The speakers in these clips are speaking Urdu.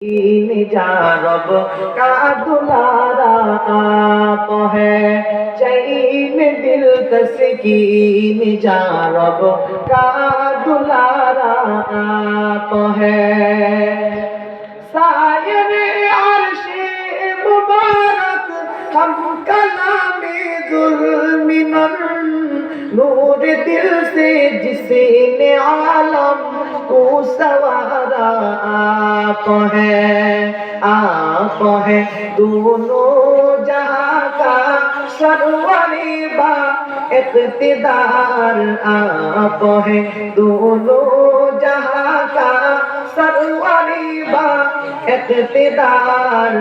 جارب کا دلارا آپ ہے چین دل تسکین جارب کا دلارا آپ ہے سائر عرش مبارک ہم کلام ظلم نور دل سے جس نے عالم کو سوارا آپ ہے آپ ہے دونوں جہاں کا سروری با اقتدار آپ ہے دونوں جہاں کا سروری با اقتدار۔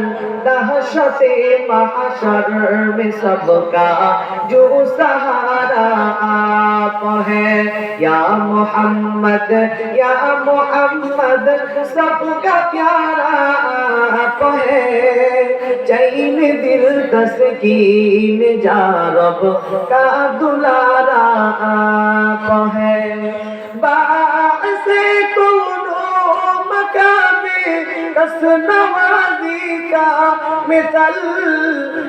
دہشت محشر میں سب کا جو سہارا آپ ہے۔ یا محمد یا محمد سب کا پیارا آپ ہے چین دل تسکین جارب کا دلارا آپ ہے باعث کونو مقام کس نوازی کا مثل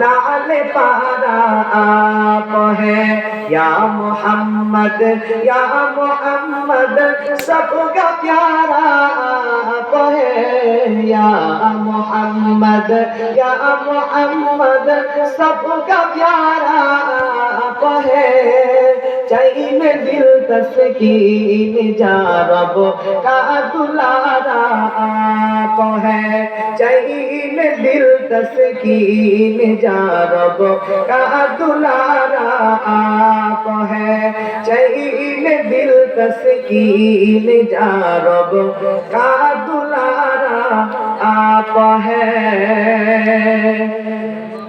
کا لعل پارا آپ ہے یا محمد یا محمد، سب کا پیارا آپ ہے یا محمد یا محمد، سب کا پیارا آپ ہے چین دل تسکین جارب کا دلارا آپ ہے۔ چین دل تسکین جا رب، کا دلارا آپ ہے چین دل تسکین جا رب، کا دلارا آپ ہے۔